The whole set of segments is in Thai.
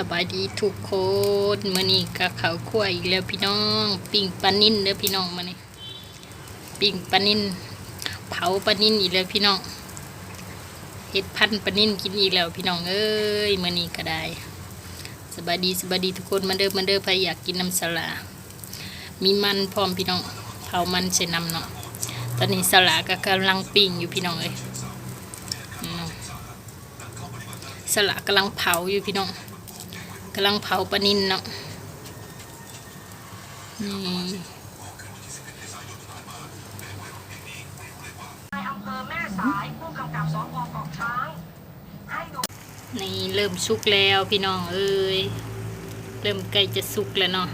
สบายดีทุกคนมื้อนี้ก็ข้าวคั่วอีกแล้วพี่น้อง ปิ้งปลานิ่นเด้อพี่น้องมื้อนี้ปิ้งปลานิ่นเผาปลานิ่นอีกแล้วพี่น้องเฮ็ดพันปลานิ่นกินอีกแล้วพี่น้องเอ้ยมื้อนี้ก็ได้สบายดีสบายดีทุกคนมาเด้อมาเด้อใครอยากกินน้ำสลามีมันพร้อมพี่น้องเผามันใส่น้ำเนาะตอนนี้สลาก็กำลังปิ้งอยู่พี่น้องเอ้ยสลากำลังเผาอยู่พี่น้อง กำลังเผาปลานินเนาะนี่นี่เริ่มสุกแล้วพี่น้องเอ้ยเริ่มใกล้จะสุกแล้วเนาะ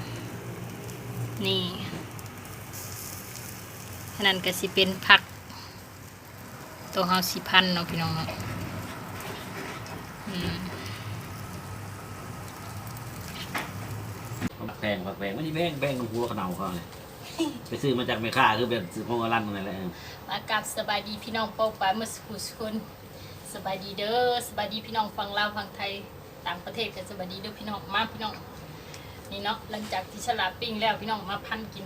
นี่ขนาดก็สิเป็นผัก ตัวเฮาสิพันเนาะพี่น้องเนาะอืม ผักแพงผักแพงไม่ใช่แพงแพงหัวขนาวเขาเลยไปซื้อมาจากแม่ค้าคือแบบซื้อพวกร้านนั่นแหละอากาศสบายดีพี่น้องเป้าปลายเมื่อสักครู่สุคนสบายดีเด้อสบายดีพี่น้องฟังลาวฟังไทยต่างประเทศก็สบายดีเด้อพี่น้องมาพี่น้องนี่เนาะหลังจากที่ฉลาปิ้งแล้วพี่น้องมาพันกิน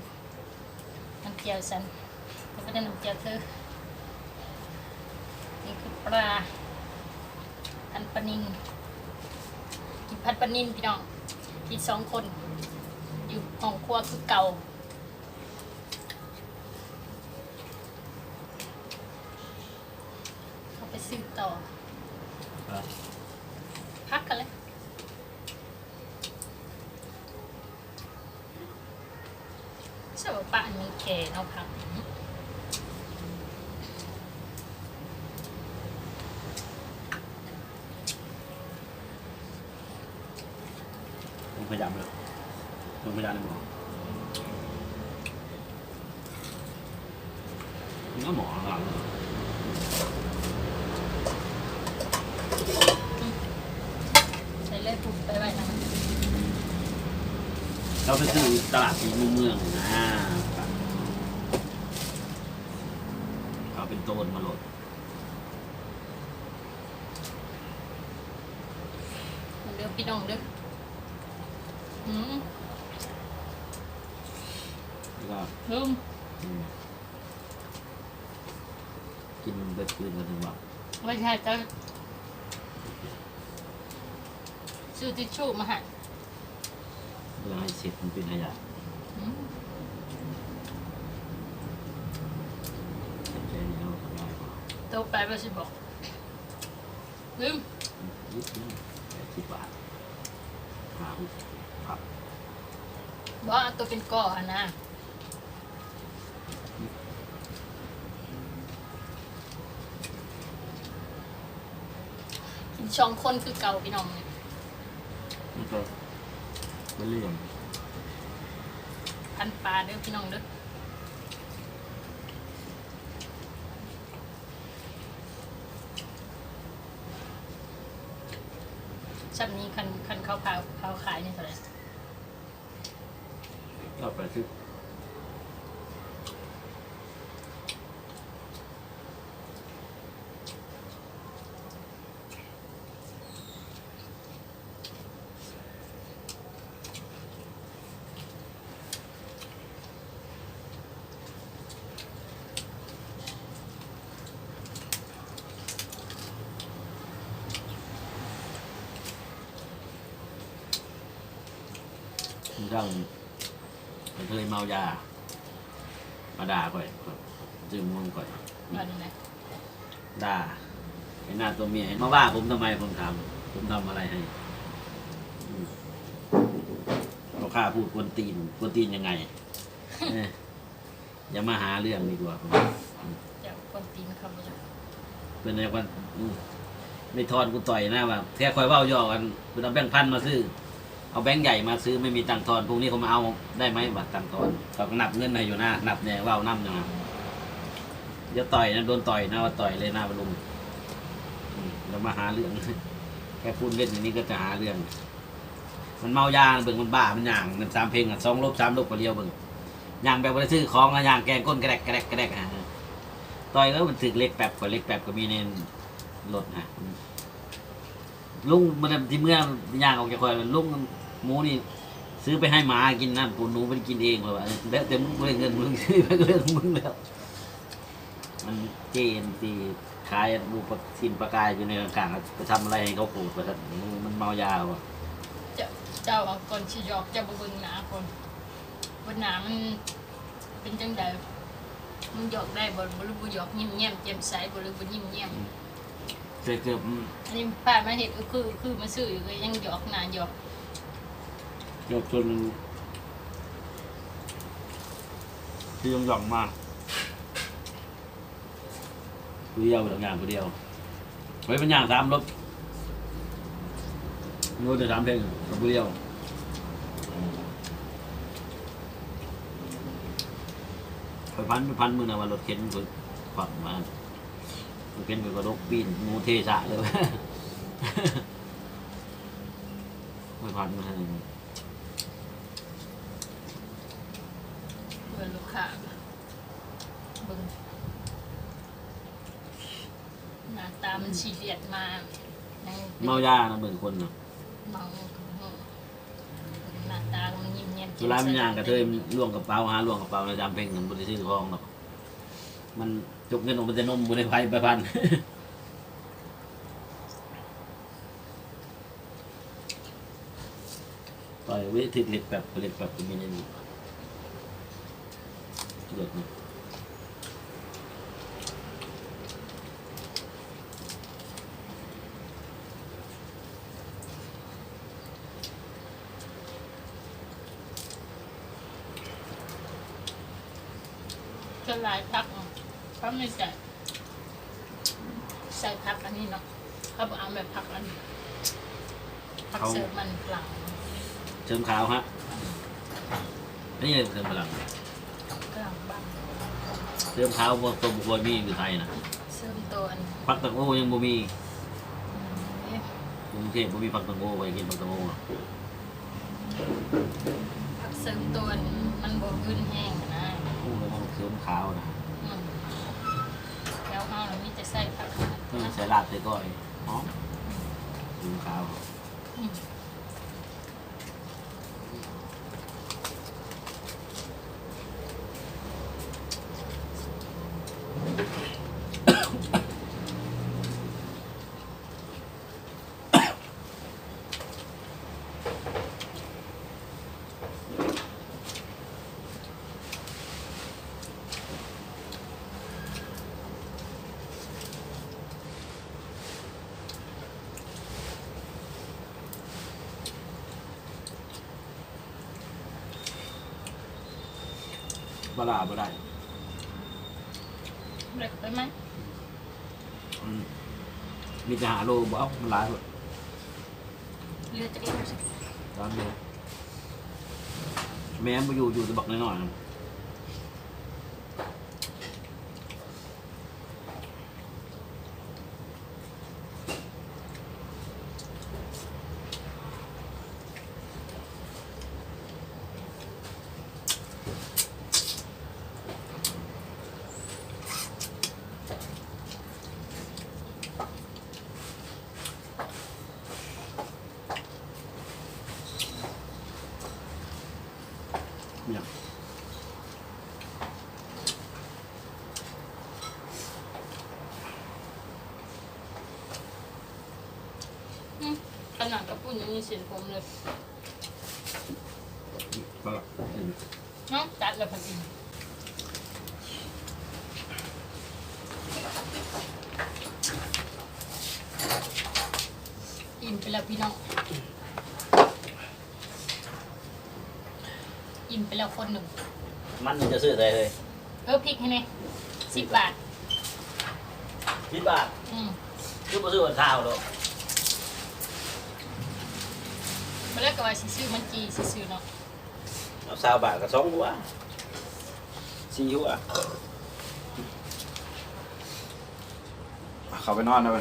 น้ำเจียวสันแล้วก็ได้น้ำเจียวเธอนี่คือปลาพันปนินกินพันปนินพี่น้องกินสองคน อยู่ห้องครัวคือเก่าเขาไปซื้อต่อ พักกันเลยใช่ว่าป้าอันนี้แค่เนาะพักผมพยายามเลยผมพยายามเลยหมอนี่ก็หมอหลัง ใช้เลยปลูกไปไว้นะ เราไปซื้อตลาดสีมุมเมืองนะเอาเป็นโตนมาโหลดเดี๋ยวพี่น้องเด้ออืมแล้วก็เริ่มอืมกินเบ็ดปืนกันถึงว่าไม่ใช่จะซื้อทิชชู่มาให้ เพื่อให้เสร็จมันเป็นขยะอืมแค่นี้เราก็ได้กว่าโตไปว่าสิบอกลืมนิดนึงแปดสิบบาทหาหุบครับบอกเอาตัวเป็นก่ออะนะกินช่องคนคือเก่าพี่น้องเนี่ยนี่ก็ ไม่เลี่ยมพันปลาเด้อพี่น้องเด้อชับนี้คันคันเขาพาเขาขายนี่เท่าไหร่ก็ไปซื้อเรื่องมันเคยเมายา มาด่าก่อยจืมมึงก่อยว่าดูนะด่าไอ้หน้าตัวเมียมาว่าผมทำไมผมถามผมทำอะไรให้อืมเขาข้าพูดกวนตีนกวนตีนยังไงเอ้ยอย่ามาหาเรื่องดีกว่าผมเดี๋ยวคนตีนเขาไม่ได้เป็นอะไรกันอืมไม่ทอนกูต่อยหน้าว่าแค่คอยเว้าย่อกันคุณเอาแบงค์พันมาซื้อ เอาแบงค์ใหญ่มาซื้อไม่มีตังค์ทอนพวกนี้เขามาเอาได้ไหมบัตรตังค์ทอนเขาก็นับเงินให้อยู่หน้านับเนี่ยว่าเอาน้ำอย่างนั้นอย่าต่อยนะโดนต่อยนะว่าต่อยเลยหน้าบรรลุมแล้วมาหาเรื่องแค่พูดเล่นอย่างนี้ก็จะหาเรื่อง มันเมายาเบิ่งมันบ้ามันย่างมันสามเพลงอะสองลบสามลบก็เรียวเบิ่งย่างแบบว่าซื้อของแล้วย่างแกงก้นกระแดกกระแดกกระแดกอะต่อยแล้วมันถึกเล็กแป๊บกว่าเล็กแป๊บก็มีในรถนะลุงมันที่เมื่อย่างออกจากคอยลุง หมูนี่ซื้อไปให้หมากินนะปูหนูไม่ได้กินเองเลยว่ะแล้วแต่มึงไม่ได้เงินมึงซื้อไปก็เรื่องของมึงแล้ว มันเจนตีขายรูปสินประกายอยู่ในกลางๆไปทำอะไรให้เขาปวดไปทันมันเมายาว่ะเจ้าเจ้าเอาก่อนสิหยอกเจ้าบ่เบิ่งหน้าคนเบิ่งหน้ามันเป็นจังไดมันหยอกได้บ่บ่รู้บ่หยอกยิ้มแย้มแจ่มใสบ่รู้บ่ยิ้มแย้มเกือบเกือบอันนี้ป้ามาเห็ดก็คือคือมาซื้ออยู่ก็ยังหยอกหน้าหยอก เกือบจนที่ยองหย่องมากผู้เดียวทำงานผู้เดียวไว้เป็นอย่างสามรถรถจะสามเพลงกับผู้เดียวไปพันไปพันมือนะว่ารถเข็นก็ฝักมารถเข็นก็กระดกปีนงูเทสะเลยไปพันมาให้ เพื่อลูกค้าเบิ่งหน้าตา มันฉีเลียดมากยังเมายานะเบิ่งคนนะเมาหน้าตามันยิ้มแย้มเวลามันย่างกระเทยมันล่วงกระเป๋าหาล่วงกระเป๋าในจำเพลงเงินบริซื้อของหรอกมันจกเงินออกมาจะนมบุในไฟไปพันต่อยวิธีเล็ดแบบเล็ดแบบมีในนี้เลือดนะจะลายพักเนาะเขาไม่ใส่ใส่พักอันนี้เนาะเขาบอกเอาแบบพักอันนี้พักเสิร์ฟมันเปล่าเชิมขาวฮะนี่เลยเชิมพลังกลางบ้านเชิมขาวบนตัวบุคคลมีอยู่ไทยนะเสริมตัวอันนี้ปักตะโก้ยังบ่มีเอ๊ะกรุงเทพบ่มีปักตะโก้ไปกินปักตะโก้หรอกพักเสริมตัวอันมันบ่ขึ้นแห้ง คู่เลยมันเชิมขาวนะอืมแล้วเอาเรามีแต่ใส่ผักนี่ใส่ลาดใส่ก้อยหอมเชิมขาวอืม บลาบ่ได้เด็กไปไหมอืมมีแต่หาโลบ่เอามันหลายหมดเลือดจะเอ็มสิตามเดียวแม่มาอยู่อยู่จะบอกน้อยๆ เนี่ยอืมขนาดกระปุ้นยังมีเสียงผมเลยก็เห็นเนาะจัดแล้วพอดีอิ่มไปแล้วพี่น้อง อิ่มไปแล้วคนหนึ่ง มันจะซื้ออะไรเลยเออพริกให้แน่สิบบาทคิดว่าอืมซื้อมาซื้อวันข้าวหรอกมาแล้วก็ว่าสิซื้อมันจีสิซื้อเนาะเอาสาวบาทกับสองหัวสี่หัว เขาไปนอนนะไป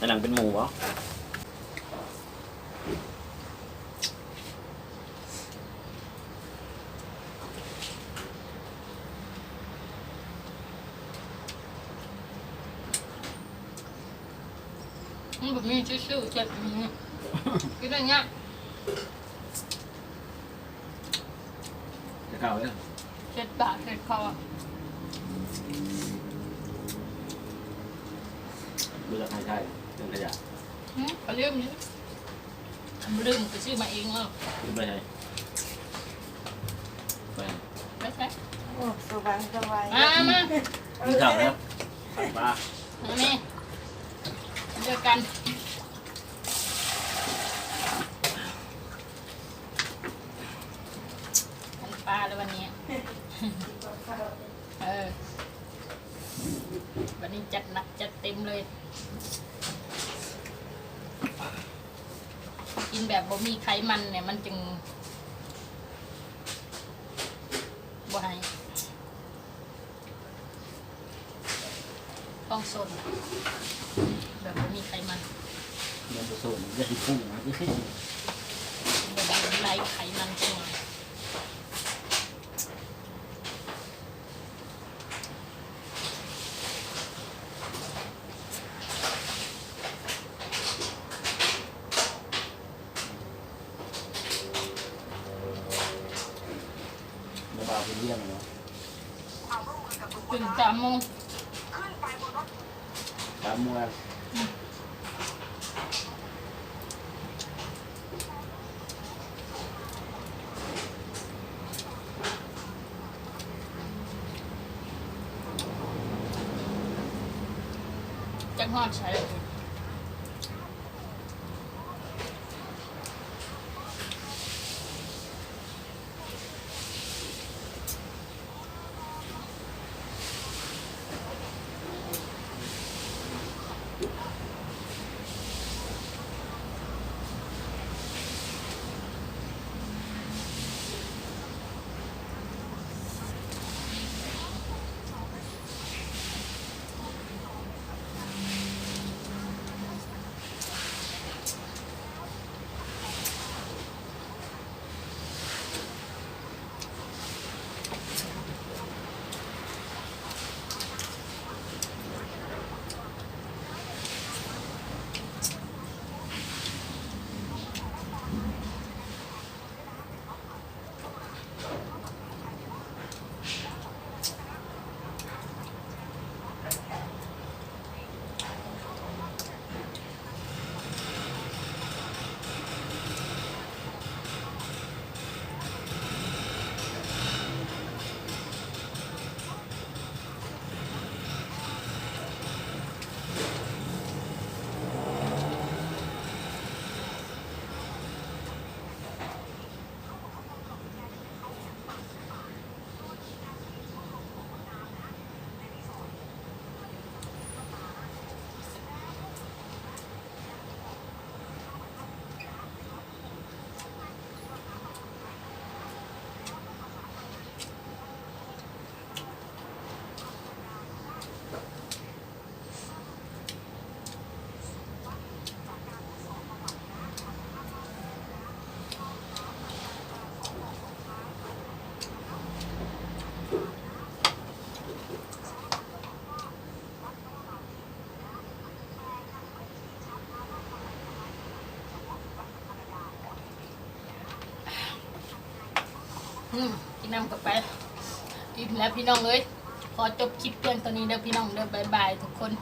ในหนังเป็นหมูเหรอมันแบบมีชื่อๆเจ็บมีกินอะไรเงี้ยจะเข่าเลยเจ็ดบาทเจ็ดคอเลือกให้ใช่ เรื่องขยะหืมเขาเรียกนี้ทำลืมก็ซื้อมาเองแล้วขึ้นไปใช่ไปไม่ใช่โอ้สบายสบายมามากินข้าวแล้วปลา มานี่เจอกันมันปลาแล้ววันนี้ เออ วันนี้จัดหนักจัดเต็มเลย กินแบบบ่มีไขมันเนี่ยมันจึงบ่ให้ต้องสนแบบบ่มีไขมันเงินผสมจะติพุ่งนะที่แบบไร้ไขมันจังเลย ระบาดเป็นเรื่องเนาะความร่วมมือกับทุกคตื่นนสามโมงขึ้นไปบนรถตามมัวจัง น้ำกับไปอิ่มแล้วพี่น้องเอ้ยขอจบคลิปเพียงตอนนี้เด้อพี่น้องเด้อบายบายทุกคน